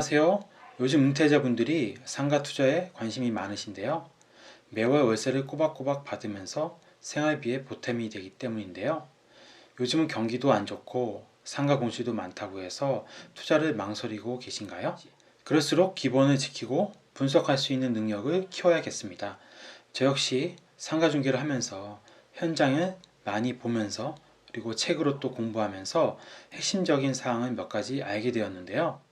안녕하세요. 요즘 은퇴자분들이 상가 투자에 관심이 많으신데요. 매월 월세를 꼬박꼬박 받으면서 생활비에 보탬이 되기 때문인데요. 요즘은 경기도 안 좋고 상가 공시도 많다고 해서 투자를 망설이고 계신가요? 그럴수록 기본을 지키고 분석할 수 있는 능력을 키워야겠습니다. 저 역시 상가 중개를 하면서 현장을 많이 보면서 그리고 책으로 또 공부하면서 핵심적인 사항을 몇 가지 알게 되었는데요.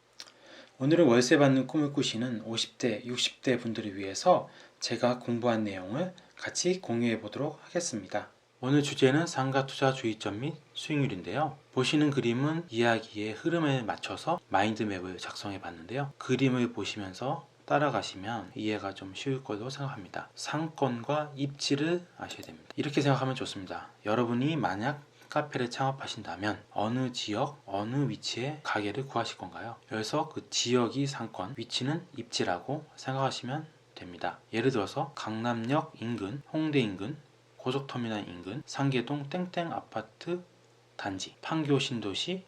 오늘은 월세 받는 꿈을 꾸시는 50대, 60대 분들을 위해서 제가 공부한 내용을 같이 공유해 보도록 하겠습니다. 오늘 주제는 상가 투자 주의점 및 수익률인데요. 보시는 그림은 이야기의 흐름에 맞춰서 마인드맵을 작성해 봤는데요. 그림을 보시면서 따라가시면 이해가 좀 쉬울 걸로 생각합니다. 상권과 입지를 아셔야 됩니다. 이렇게 생각하면 좋습니다. 여러분이 만약 카페를 창업하신다면 어느 지역, 어느 위치에 가게를 구하실 건가요? 그래서 그 지역이 상권, 위치는 입지라고 생각하시면 됩니다. 예를 들어서 강남역 인근, 홍대 인근, 고속터미널 인근, 상계동 땡땡 아파트 단지, 판교 신도시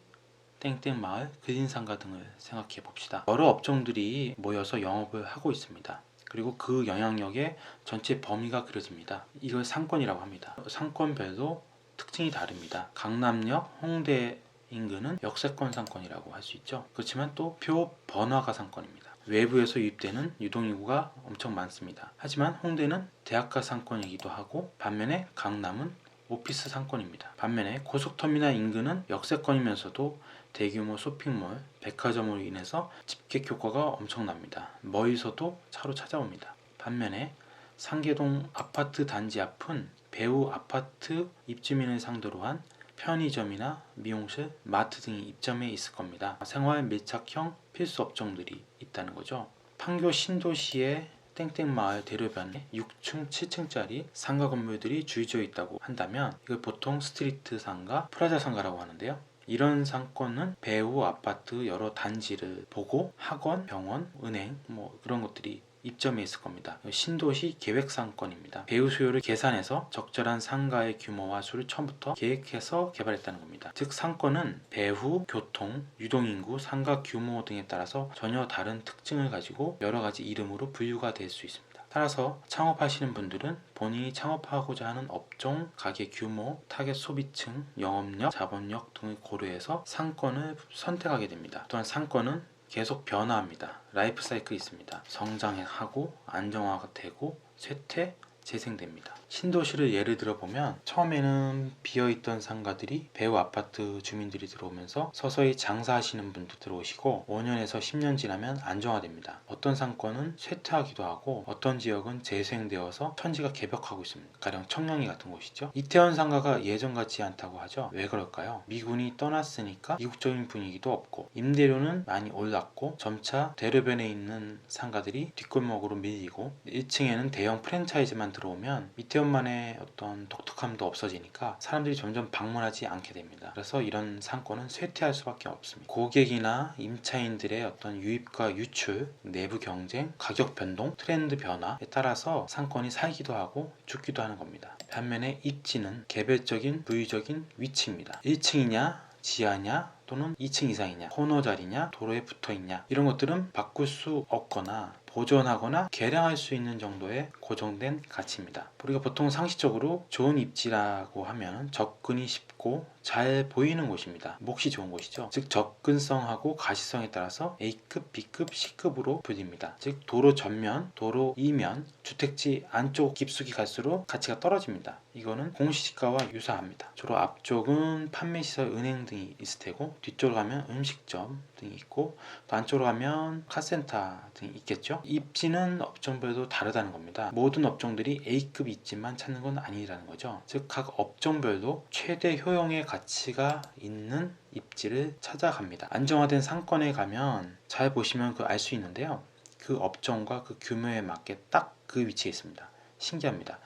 땡땡 마을, 그린상가 등을 생각해 봅시다. 여러 업종들이 모여서 영업을 하고 있습니다. 그리고 그 영향력의 전체 범위가 그려집니다. 이걸 상권이라고 합니다. 상권별로 특징이 다릅니다. 강남역, 홍대 인근은 역세권 상권이라고 할 수 있죠. 그렇지만 또 표 번화가 상권입니다. 외부에서 유입되는 유동인구가 엄청 많습니다. 하지만 홍대는 대학가 상권이기도 하고 반면에 강남은 오피스 상권입니다. 반면에 고속터미널 인근은 역세권이면서도 대규모 쇼핑몰, 백화점으로 인해서 집객 효과가 엄청납니다. 멀리서도 차로 찾아옵니다. 반면에 상계동 아파트 단지 앞은 배우 아파트 입주민을 상대로 한 편의점이나 미용실, 마트 등이 입점해 있을 겁니다. 생활 밀착형 필수 업종들이 있다는 거죠. 판교 신도시의 땡땡마을 대로변에 6층, 7층짜리 상가 건물들이 주의져 있다고 한다면 이걸 보통 스트리트 상가, 프라자 상가라고 하는데요. 이런 상권은 배우 아파트 여러 단지를 보고 학원, 병원, 은행 뭐 그런 것들이 입점해 있을 겁니다. 신도시 계획상권입니다. 배우 수요를 계산해서 적절한 상가의 규모와 수를 처음부터 계획해서 개발했다는 겁니다. 즉 상권은 배후, 교통, 유동인구, 상가 규모 등에 따라서 전혀 다른 특징을 가지고 여러 가지 이름으로 분류가 될 수 있습니다. 따라서 창업하시는 분들은 본인이 창업하고자 하는 업종, 가게 규모, 타겟 소비층, 영업력, 자본력 등을 고려해서 상권을 선택하게 됩니다. 또한 상권은 계속 변화합니다. 라이프 사이클이 있습니다. 성장하고 안정화가 되고 쇠퇴, 재생됩니다. 신도시를 예를 들어 보면 처음에는 비어있던 상가들이 배우 아파트 주민들이 들어오면서 서서히 장사하시는 분도 들어오시고 5년에서 10년 지나면 안정화됩니다. 어떤 상권은 쇠퇴하기도 하고 어떤 지역은 재생되어서 천지가 개벽하고 있습니다. 가령 청량리 같은 곳이죠. 이태원 상가가 예전 같지 않다고 하죠. 왜 그럴까요? 미군이 떠났으니까 이국적인 분위기도 없고 임대료는 많이 올랐고 점차 대로변에 있는 상가들이 뒷골목으로 밀리고 1층에는 대형 프랜차이즈만 들어오면 이태원 만의 어떤 독특함도 없어지니까 사람들이 점점 방문하지 않게 됩니다. 그래서 이런 상권은 쇠퇴할 수밖에 없습니다. 고객이나 임차인들의 어떤 유입과 유출, 내부 경쟁, 가격 변동, 트렌드 변화에 따라서 상권이 살기도 하고 죽기도 하는 겁니다. 반면에 입지는 개별적인 부유적인 위치입니다. 1층이냐 지하냐 또는 2층 이상이냐 코너 자리냐 도로에 붙어 있냐 이런 것들은 바꿀 수 없거나 보존하거나 개량할 수 있는 정도의 고정된 가치입니다. 우리가 보통 상식적으로 좋은 입지라고 하면 접근이 쉽고 잘 보이는 곳입니다. 몫이 좋은 곳이죠. 즉 접근성하고 가시성에 따라서 A급, B급, C급으로 불립니다. 즉 도로 전면, 도로 이면, 주택지 안쪽 깊숙이 갈수록 가치가 떨어집니다. 이거는 공시지가와 유사합니다. 주로 앞쪽은 판매시설, 은행 등이 있을 테고 뒤쪽으로 가면 음식점 등이 있고 또 안쪽으로 가면 카센터 등이 있겠죠. 입지는 업종별로 다르다는 겁니다. 모든 업종들이 A급 입지만 찾는 건 아니라는 거죠. 즉 각 업종별로 최대 효용의 가치가 있는 입지를 찾아갑니다. 안정화된 상권에 가면 잘 보시면 그 알 수 있는데요. 그 업종과 그 규모에 맞게 딱 그 위치에 있습니다. 신기합니다.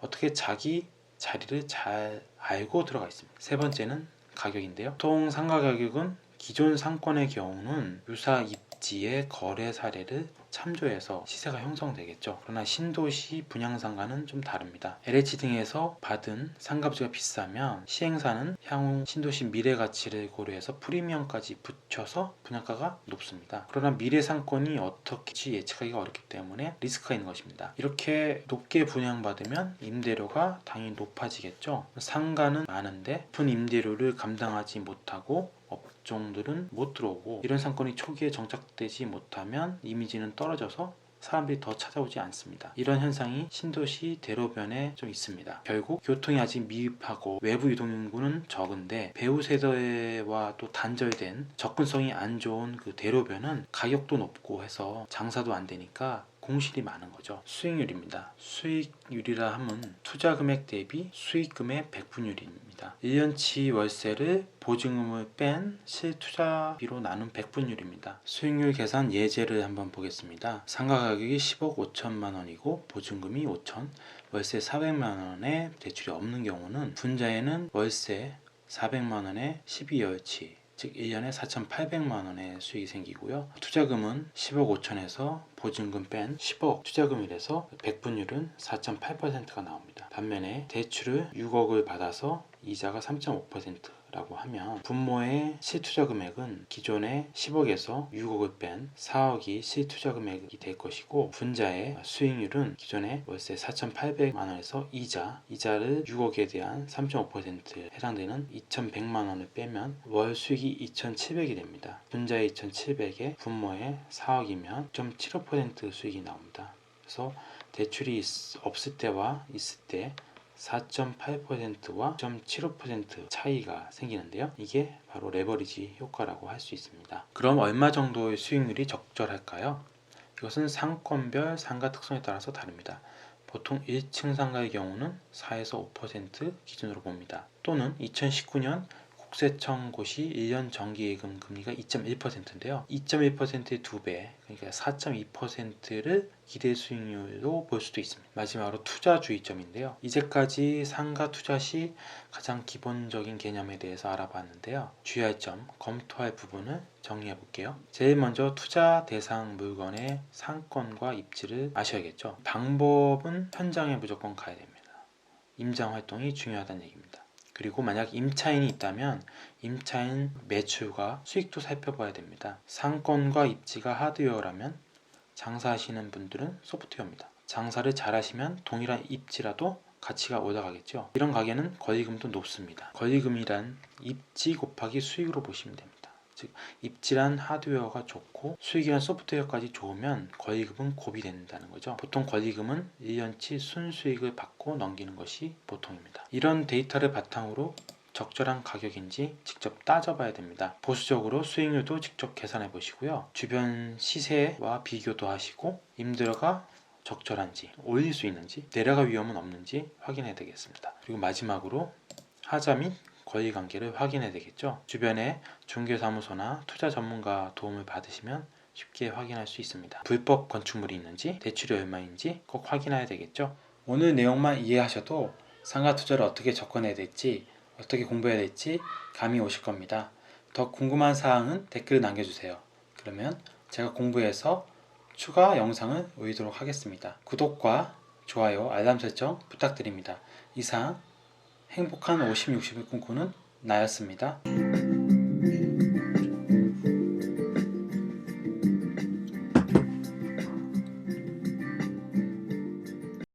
어떻게 자기 자리를 잘 알고 들어가 있습니다. 세 번째는 가격인데요. 보통 상가 가격은 기존 상권의 경우는 유사 입지의 거래 사례를 참조해서 시세가 형성되겠죠. 그러나 신도시 분양상가는 좀 다릅니다. LH 등에서 받은 상가부지가 비싸면 시행사는 향후 신도시 미래 가치를 고려해서 프리미엄까지 붙여서 분양가가 높습니다. 그러나 미래 상권이 어떻게 예측하기가 어렵기 때문에 리스크가 있는 것입니다. 이렇게 높게 분양받으면 임대료가 당연히 높아지겠죠. 상가는 많은데 높은 임대료를 감당하지 못하고 업종들은 못 들어오고 이런 상권이 초기에 정착되지 못하면 이미지는 떨어져서 사람들이 더 찾아오지 않습니다. 이런 현상이 신도시 대로변에 좀 있습니다. 결국 교통이 아직 미흡하고 외부 이동 인구는 적은데 배후 세대와 또 단절된 접근성이 안 좋은 그 대로변은 가격도 높고 해서 장사도 안 되니까 공실이 많은 거죠. 수익률입니다. 수익률이라 하면 투자 금액 대비 수익금의 백분율입니다. 1년치 월세를 보증금을 뺀 실투자비로 나눈 백분율입니다. 수익률 계산 예제를 한번 보겠습니다. 상가 가격이 10억 5천만 원이고 보증금이 5천, 월세 400만 원에 대출이 없는 경우는 분자에는 월세 400만 원에 12여치 즉 1년에 4,800만 원의 수익이 생기고요. 투자금은 10억 5천에서 보증금 뺀 10억 투자금이라서 백분율은 4.8%가 나옵니다. 반면에 대출을 6억을 받아서 이자가 3.5%라고 하면 분모의 실투자 금액은 기존의 10억에서 6억을 뺀 4억이 실투자 금액이 될 것이고 분자의 수익률은 기존의 월세 4,800만 원에서 이자, 이자를 6억에 대한 3.5%에 해당되는 2,100만 원을 빼면 월 수익이 2,700이 됩니다. 분자의 2,700에 분모의 4억이면 0.75% 수익이 나옵니다. 그래서 대출이 있- 없을 때와 있을 때 4.8%와 0.75% 차이가 생기는데요. 이게 바로 레버리지 효과라고 할 수 있습니다. 그럼 얼마 정도의 수익률이 적절할까요? 이것은 상권별 상가 특성에 따라서 다릅니다. 보통 1층 상가의 경우는 4에서 5% 기준으로 봅니다. 또는 2019년 국세청 고시 1년 정기예금 금리가 2.1%인데요. 2.1%의 2배, 그러니까 4.2%를 기대 수익률로 볼 수도 있습니다. 마지막으로 투자 주의점인데요. 이제까지 상가 투자 시 가장 기본적인 개념에 대해서 알아봤는데요. 주의할 점, 검토할 부분을 정리해 볼게요. 제일 먼저 투자 대상 물건의 상권과 입지를 아셔야겠죠. 방법은 현장에 무조건 가야 됩니다. 임장 활동이 중요하다는 얘기입니다. 그리고 만약 임차인이 있다면 임차인 매출과 수익도 살펴봐야 됩니다. 상권과 입지가 하드웨어라면 장사하시는 분들은 소프트웨어입니다. 장사를 잘하시면 동일한 입지라도 가치가 올라가겠죠. 이런 가게는 권리금도 높습니다. 권리금이란 입지 곱하기 수익으로 보시면 됩니다. 즉 입지란 하드웨어가 좋고 수익이란 소프트웨어까지 좋으면 권리금은 곱이 된다는 거죠. 보통 권리금은 1년치 순수익을 받고 넘기는 것이 보통입니다. 이런 데이터를 바탕으로 적절한 가격인지 직접 따져봐야 됩니다. 보수적으로 수익률도 직접 계산해 보시고요. 주변 시세와 비교도 하시고 임대료가 적절한지 올릴 수 있는지 내려갈 위험은 없는지 확인해야 되겠습니다. 그리고 마지막으로 하자 및 권리 관계를 확인해야 되겠죠. 주변에 중개사무소나 투자 전문가 도움을 받으시면 쉽게 확인할 수 있습니다. 불법 건축물이 있는지 대출이 얼마인지 꼭 확인해야 되겠죠. 오늘 내용만 이해하셔도 상가 투자를 어떻게 접근해야 될지 어떻게 공부해야 될지 감이 오실 겁니다. 더 궁금한 사항은 댓글 남겨주세요. 그러면 제가 공부해서 추가 영상을 올리도록 하겠습니다. 구독과 좋아요, 알람 설정 부탁드립니다. 이상 행복한 50, 60을 꿈꾸는 나였습니다.